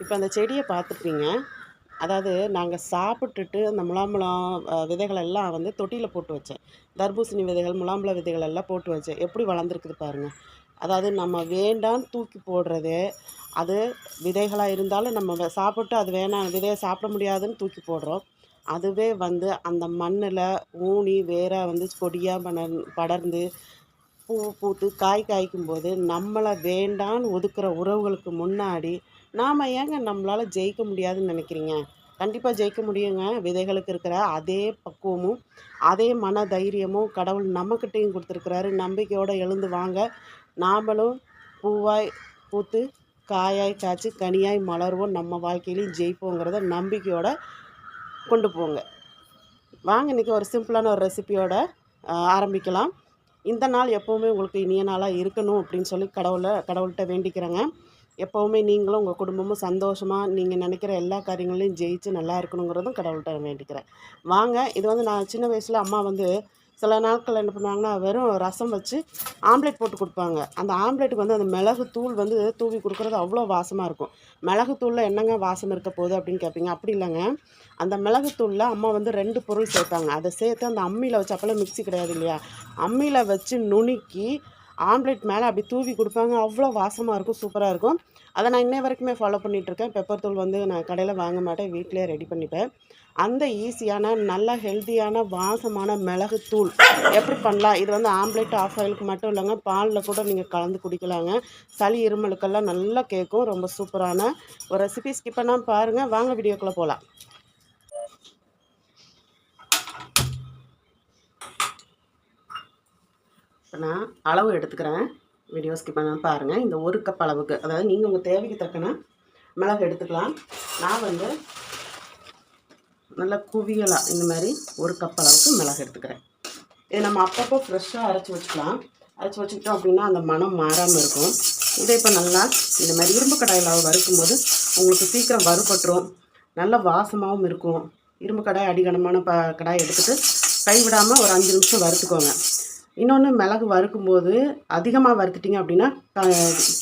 இப்போ அந்த செடியை பார்த்துருப்பீங்க. அதாவது நாங்கள் சாப்பிட்டுட்டு அந்த முலாம்பழம் விதைகளெல்லாம் விதைகள் எல்லாம் வந்து தொட்டியில் போட்டு வச்சேன். தர்பூசணி விதைகள் முலாம்பழ விதைகள் எல்லாம் போட்டு வச்சேன். எப்படி வளர்ந்துருக்குது பாருங்கள் அதாவது நம்ம வேண்டான்னு தூக்கி போடுறது அது விதைகளாக இருந்தாலும் நம்ம சாப்பிட்டு அது வேணாம் விதையை சாப்பிட முடியாதுன்னு தூக்கி போடுறோம். அதுவே வந்து அந்த மண்ணில் ஊனி வேற வந்து கொடியாக படர் படர்ந்து பூ பூத்து காய் காய்க்கும் போது நம்மளை வேண்டான்னு ஒதுக்குற உறவுகளுக்கு முன்னாடி நாம் ஏங்க நம்மளால் ஜெயிக்க முடியாதுன்னு நினைக்கிறீங்க? கண்டிப்பாக ஜெயிக்க முடியுங்க. விதைகளுக்கு இருக்கிற அதே பக்குவமும் அதே மன தைரியமும் கடவுள் நம்மக்கிட்டேயும் கொடுத்துருக்குறாரு. நம்பிக்கையோடு எழுந்து வாங்க. நாமளும் பூவாய் பூத்து காயாய் காய்ச்சி கனியாய் மலர்வோம். நம்ம வாழ்க்கையிலையும் ஜெயிப்போங்கிறத நம்பிக்கையோட கொண்டு போங்க. வாங்க இன்றைக்கி ஒரு சிம்பிளான ஒரு ரெசிபியோட ஆரம்பிக்கலாம். இந்த நாள் எப்போவுமே உங்களுக்கு இனிய நாளாக இருக்கணும் அப்படின்னு சொல்லி கடவுளை கடவுள்கிட்ட வேண்டிக்கிறேங்க. எப்போவுமே நீங்களும் உங்கள் குடும்பமும் சந்தோஷமாக நீங்கள் நினைக்கிற எல்லா காரியங்களையும் ஜெயிச்சு நல்லா இருக்கணுங்கிறதும் கடவுள்கிட்ட வேண்டிக்கிறேன். வாங்க இது வந்து நான் சின்ன வயசில் அம்மா வந்து சில நாட்கள் என்ன பண்ணுவாங்கன்னா வெறும் ரசம் வச்சு ஆம்லேட் போட்டு கொடுப்பாங்க. அந்த ஆம்லேட்டுக்கு வந்து அந்த மிளகு தூள் வந்து தூவி கொடுக்குறது அவ்வளோ வாசமாக இருக்கும். மிளகு தூளில் என்னங்க வாசம் இருக்க போகுது அப்படின்னு கேட்பீங்க அப்படி இல்லைங்க. அந்த மிளகுத்தூளில் அம்மா வந்து ரெண்டு பொருள் சேர்த்தாங்க அதை சேர்த்து அந்த அம்மியில் வச்சு அப்போல்லாம் மிக்ஸி கிடையாது இல்லையா? அம்மியில் வச்சு நுணுக்கி ஆம்லேட் மேலே அப்படி தூவி கொடுப்பாங்க. அவ்வளோ வாசமாக இருக்கும் சூப்பராக இருக்கும். அதை நான் இன்ன வரைக்குமே ஃபாலோ பண்ணிகிட்ருக்கேன் பெப்பர் தூள் வந்து நான் கடையில் வாங்க மாட்டேன். வீட்டிலே ரெடி பண்ணிப்பேன். அந்த ஈஸியான நல்ல ஹெல்த்தியான வாசமான மிளகுத்தூள் எப்படி பண்ணலாம்? இது வந்து ஆம்லேட் ஆஃப் ஆயிலுக்கு மட்டும் இல்லைங்க. பாலில் கூட நீங்கள் கலந்து குடிக்கலாங்க. சளி இருமலுக்கெல்லாம் நல்லா கேட்கும். ரொம்ப சூப்பரான ஒரு ரெசிபி ஸ்கிப் பண்ணாமல் பாருங்கள் வாங்க வீடியோக்குள்ளே போகலாம். இப்போ நான் அளவு எடுத்துக்கிறேன். வீடியோ ஸ்கிப் பண்ணாமல் பாருங்கள் இந்த ஒரு கப் அளவுக்கு அதாவது நீங்கள் உங்கள் தேவைக்கு தக்கன மிளகு எடுத்துக்கலாம். நான் வந்து நல்லா குவியலாக இந்த மாதிரி ஒரு கப் அளவுக்கு மிளகு எடுத்துக்கிறேன். இதை நம்ம அப்பப்போ ஃப்ரெஷ்ஷாக அரைச்சி வச்சுக்கலாம். அரைச்சி வச்சுக்கிட்டோம் அப்படின்னா அந்த மனம் மாறாமல் இருக்கும். இதை இப்போ நல்லா இந்த மாதிரி இரும்பு கடாயில் வறுக்கும்போது உங்களுக்கு சீக்கிரம் வறுபட்டுரும். நல்ல வாசமாகவும் இருக்கும். இரும்பு கடாய் அடிகனமான ப கடாய் எடுத்துகிட்டு கைவிடாமல் ஒரு அஞ்சு நிமிஷம் வறுத்துக்கோங்க. இன்னொன்று மிளகு வறுக்கும்போது அதிகமாக வறுத்துட்டிங்க அப்படின்னா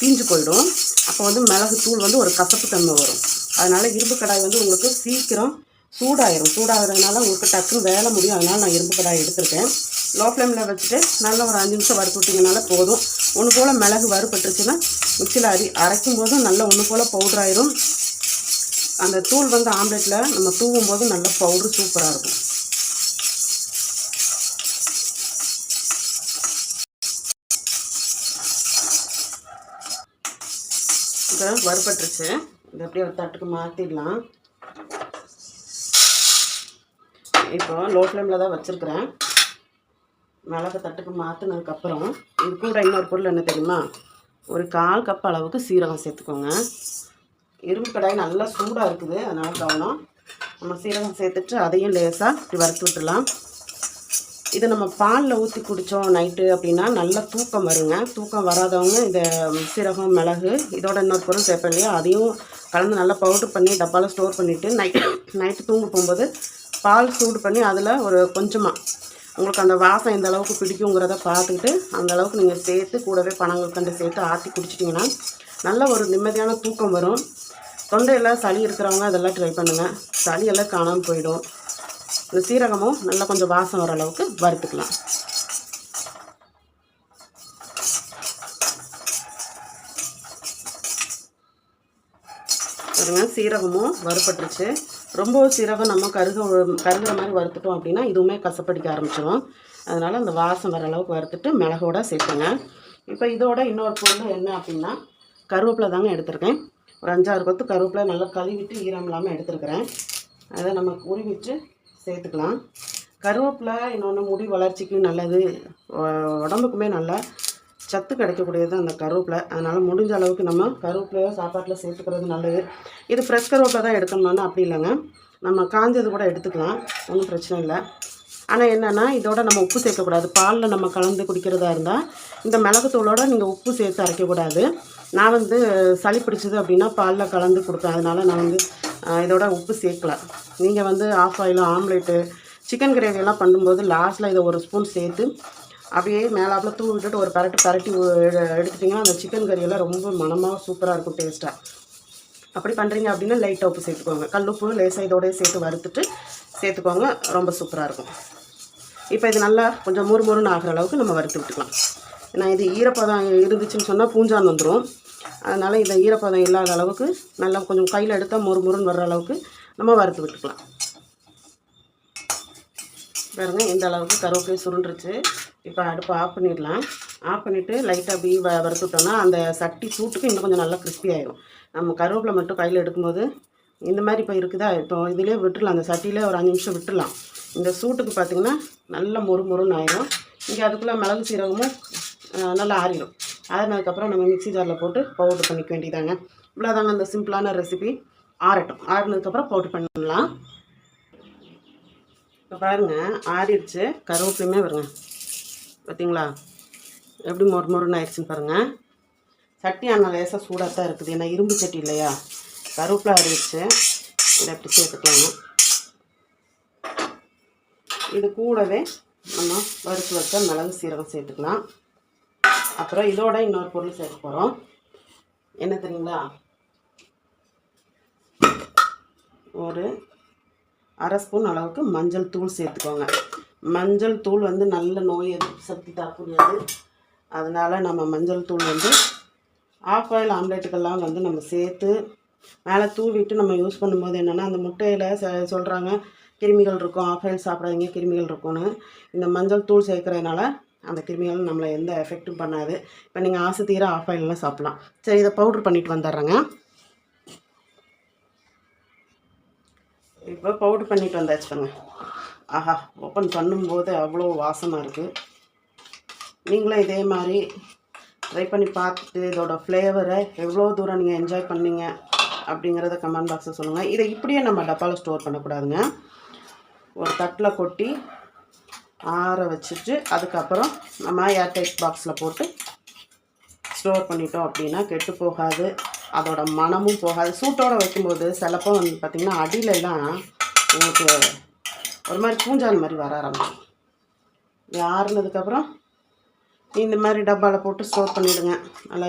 தீஞ்சு போயிடும். அப்போ வந்து மிளகு தூள் வந்து ஒரு கசப்பு தன்மை வரும். அதனால் இரும்பு கடாய் வந்து உங்களுக்கு சீக்கிரம் சூடாயிரும். சூடாகிறதுனால உங்களுக்கு டக்குன்னு வேலை முடியும். அதனால் நான் இரும்பு கடாய் எடுத்திருக்கேன். லோ ஃப்ளேமில் வச்சுட்டு நல்லா ஒரு அஞ்சு நிமிஷம் வறுத்து விட்டிங்கனால போதும். ஒன்று போல் மிளகு வறுபட்டுருச்சுன்னா மிக்சியில் அரி அரைக்கும் போதும் நல்லா ஒன்று போல் பவுடர் ஆயிரும். அந்த தூள் வந்து ஆம்லெட்டில் நம்ம தூவும் போது நல்ல பவுட்ரு சூப்பராக இருக்கும். வறுபட்டுருச்சு. இதை அப்படியே ஒரு தட்டுக்கு மாற்றிடலாம் இப்போ லோ ஃப்ளேமில் தான் வச்சுருக்கிறேன். மிளகு தட்டுக்கு மாற்றினதுக்கப்புறம் இது கூட இன்னொரு பொருள் என்ன தெரியுமா? ஒரு கால் கப் அளவுக்கு சீரகம் சேர்த்துக்கோங்க. இரும்பு கடாய் நல்லா சூடாக இருக்குது. அதனால் கவனம். நம்ம சீரகம் சேர்த்துட்டு அதையும் லேசாக இப்படி வறுத்து விட்டுலாம் இது நம்ம பாலில் ஊற்றி குடித்தோம் நைட்டு அப்படின்னா நல்லா தூக்கம் வருங்க. தூக்கம் வராதவங்க இந்த சீரகம் மிளகு இதோட இன்னொரு பொருள் சேர்ப்பேன் இல்லையா? அதையும் கலந்து நல்லா பவுட்ரு பண்ணி டப்பாவில் ஸ்டோர் பண்ணிவிட்டு நைட்டு நைட்டு தூங்க போகும்போது பால் சூடு பண்ணி அதில் ஒரு கொஞ்சமாக உங்களுக்கு அந்த வாசம் எந்த அளவுக்கு பிடிக்குங்கிறத பார்த்துக்கிட்டு அந்த அளவுக்கு நீங்கள் சேர்த்து கூடவே பணங்கள் கண்டு சேர்த்து ஆற்றி குடிச்சிட்டிங்கன்னா நல்ல ஒரு நிம்மதியான தூக்கம் வரும். தொண்டையில் சளி இருக்கிறவங்க அதெல்லாம் ட்ரை பண்ணுங்கள் சளி எல்லாம் காணாமல் போயிடும். இந்த சீரகமும் நல்லா கொஞ்சம் வாசம் வர அளவுக்கு வறுத்துக்கலாம். பாருங்க சீரகமும் வறுபட்டுருச்சு. ரொம்ப சீரகம் நம்ம கருக கருகிற மாதிரி வறுத்துட்டோம் அப்படின்னா இதுவுமே கசப்படிக்க ஆரம்பிச்சிடும் அதனால் அந்த வாசம் வர அளவுக்கு வறுத்துட்டு மிளகோட சேர்த்துங்க. இப்போ இதோட இன்னொரு பொருள் என்ன அப்படின்னா கருவேப்பிலை தாங்க எடுத்திருக்கேன். ஒரு அஞ்சாறு கொத்து கருவேப்பிலை நல்லா கழுவிட்டு ஈரம் இல்லாமல் எடுத்துருக்கிறேன். அதை நம்ம உருவிட்டு சேர்த்துக்கலாம். கருவேப்பிலை இன்னொன்று முடி வளர்ச்சிக்கு நல்லது. உடம்புக்குமே நல்லா சத்து கிடைக்கக்கூடியது அந்த கருவேப்பிலை. அதனால் முடிஞ்ச அளவுக்கு நம்ம கருவேப்பிலையோ சாப்பாட்டில் சேர்த்துக்கிறது நல்லது. இது ஃப்ரெஷ் கருவேப்பிலை தான் எடுக்கணும்னா அப்படி இல்லைங்க. நம்ம காஞ்சது கூட எடுத்துக்கலாம். ஒன்றும் பிரச்சனை இல்லை. ஆனால் என்னென்னா இதோட நம்ம உப்பு சேர்க்கக்கூடாது. பாலில் நம்ம கலந்து குடிக்கிறதா இருந்தால் இந்த மிளகுத்தூளோட நீங்கள் உப்பு சேர்த்து அரைக்கக்கூடாது. நான் வந்து சளி பிடிச்சது அப்படின்னா பாலில் கலந்து கொடுப்பேன். அதனால் நான் வந்து இதோட உப்பு சேர்க்கலாம். நீங்கள் வந்து ஆஃப் ஆயிலும் ஆம்லேட்டு சிக்கன் கிரேவியெல்லாம் பண்ணும்போது லாஸ்ட்டில் இதை ஒரு ஸ்பூன் சேர்த்து அப்படியே மேலாப்பில் தூவி விட்டுட்டு ஒரு பரட்டு பரட்டி எடுத்துட்டிங்கன்னா அந்த சிக்கன் கறியெல்லாம் ரொம்ப மணமாக சூப்பராக இருக்கும் டேஸ்ட்டாக அப்படி பண்ணுறீங்க அப்படின்னா லைட்டாக உப்பு சேர்த்துக்கோங்க. கல்லுப்பு லேசாக இதோடய சேர்த்து வறுத்துட்டு சேர்த்துக்கோங்க ரொம்ப சூப்பராக இருக்கும். இப்போ இது நல்லா கொஞ்சம் முறு முறுன்னு ஆகிற அளவுக்கு நம்ம வறுத்து விட்டுக்கலாம். ஏன்னா இது ஈரப்பதம் இருந்துச்சுன்னு சொன்னால் பூஞ்சான் வந்துடும் அதனால் இந்த ஈரப்பதம் இல்லாத அளவுக்கு நல்லா கொஞ்சம் கையில் எடுத்தால் மொறு மொறுன்னு வர்ற அளவுக்கு நம்ம வறுத்து விட்டுக்கலாம். பாருங்க இந்த அளவுக்கு கருவேப்பிலை சுருண்டுருச்சு. இப்போ அடுப்பை ஆஃப் பண்ணிடலாம். ஆஃப் பண்ணிவிட்டு லைட்டாக அப்படி வ வறுத்துட்டோம்னா அந்த சட்டி சூட்டுக்கு இன்னும் கொஞ்சம் நல்லா கிறிஸ்பி ஆயிரும். நம்ம கருவேப்பிலை மட்டும் கையில் எடுக்கும்போது இந்த மாதிரி இப்போ இருக்குதா? இப்போ இதிலே விட்டுடலாம். அந்த சட்டியிலே ஒரு அஞ்சு நிமிஷம் விட்டுடலாம். இந்த சூட்டுக்கு பார்த்திங்கன்னா நல்லா மொறு மொறுன்னு ஆயிரும். இங்கே அதுக்குள்ளே மிளகு சீரகமும் நல்லா ஆறிடும் ஆறினதுக்கப்புறம் நம்ம மிக்ஸி ஜாரில் போட்டு பவுடர் பண்ணிக்க வேண்டியதாங்க. இவ்வளோதாங்க அந்த சிம்பிளான ரெசிபி ஆறட்டும். ஆறினதுக்கப்புறம் பவுடர் பண்ணலாம். இப்போ பாருங்கள் ஆறிடுச்சு. கருவேப்பிலையுமே வருங்க. பார்த்தீங்களா எப்படி மொறு மொறுன்னு ஆயிடுச்சுன்னு பாருங்கள் சட்டி ஆனால் லேசாக சூடாக தான் இருக்குது. ஏன்னா இரும்பு சட்டி இல்லையா? கருவேப்பிலை ஆறிடுச்சு. இதை எப்படி சேர்த்துக்கலாங்க. இது கூடவே நம்ம வறுத்து வச்ச மிளகு சீரகம் சேர்த்துக்கலாம். அப்புறம் இதோட இன்னொரு பொருள் சேர்க்க போகிறோம் என்ன தெரியுங்களா? ஒரு அரை ஸ்பூன் அளவுக்கு மஞ்சள் தூள் சேர்த்துக்கோங்க. மஞ்சள் தூள் வந்து நல்ல நோய் எதிர்ப்பு சக்தி தரக்கூடியது. அதனால் நம்ம மஞ்சள் தூள் வந்து ஆஃப் ஆயில் ஆம்லேட்டுக்கெல்லாம் வந்து நம்ம சேர்த்து மேலே தூவிட்டு நம்ம யூஸ் பண்ணும்போது என்னென்னா அந்த முட்டையில் ச சொல்கிறாங்க கிருமிகள் இருக்கும் ஆஃப் ஆயில் சாப்பிடாதீங்க கிருமிகள் இருக்கும்னு. இந்த மஞ்சள் தூள் சேர்க்குறதுனால அந்த கிருமிகள் நம்மளை எந்த எஃபெக்ட்டும் பண்ணாது. இப்போ நீங்கள் ஆசை தீர ஆஃப் ஆயிலெலாம் சாப்பிட்லாம். சரி இதை பவுட்ரு பண்ணிட்டு வந்துடுறேங்க. இப்போ பவுடர் பண்ணிட்டு வந்தாச்சு பாருங்க. ஆஹா ஓப்பன் பண்ணும்போது அவ்வளோ வாசமாக இருக்குது நீங்களும் இதே மாதிரி ட்ரை பண்ணி பார்த்துட்டு இதோட ஃப்ளேவரை எவ்வளோ தூரம் நீங்கள் என்ஜாய் பண்ணீங்க அப்படிங்கிறத கமெண்ட் பாக்ஸில் சொல்லுங்கள் இதை இப்படியே நம்ம டப்பாவில் ஸ்டோர் பண்ணக்கூடாதுங்க. ஒரு தட்டில் கொட்டி ஆற வச்சுட்டு அதுக்கப்புறம் நம்ம ஏர்டைட் பாக்ஸில் போட்டு ஸ்டோர் பண்ணிட்டோம் அப்படின்னா கெட்டு போகாது. அதோட மனமும் போகாது. சூட்டோட வைக்கும்போது சிலப்போ வந்து பார்த்திங்கன்னா அடியிலெல்லாம் உங்களுக்கு ஒரு மாதிரி பூஞ்சால் மாதிரி வர ஆரம்பிக்கும் இது ஆறுனதுக்கப்புறம் இந்த மாதிரி டப்பாவில் போட்டு ஸ்டோர் பண்ணிவிடுங்க நல்லா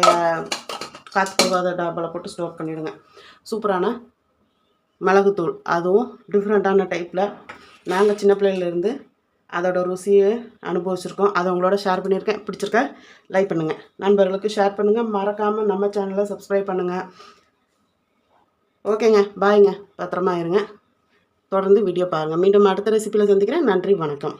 காற்று போகாத டப்பாவில் போட்டு ஸ்டோர் பண்ணிவிடுங்க சூப்பரான மிளகுத்தூள். அதுவும் டிஃப்ரெண்ட்டான டைப்பில் நாங்கள் சின்ன பிள்ளையிலேருந்து அதோட ருசியை அனுபவிச்சிருக்கோம். அதை உங்களோட ஷேர் பண்ணியிருக்கேன். பிடிச்சிருக்க லைக் பண்ணுங்கள் நண்பர்களுக்கு ஷேர் பண்ணுங்கள் மறக்காமல் நம்ம சேனலை சப்ஸ்கிரைப் பண்ணுங்கள் ஓகேங்க பாய்ங்க பத்திரமா இருங்க. தொடர்ந்து வீடியோ பாருங்கள் மீண்டும் அடுத்த ரெசிப்பியில் சந்திக்கிறேன். நன்றி வணக்கம்.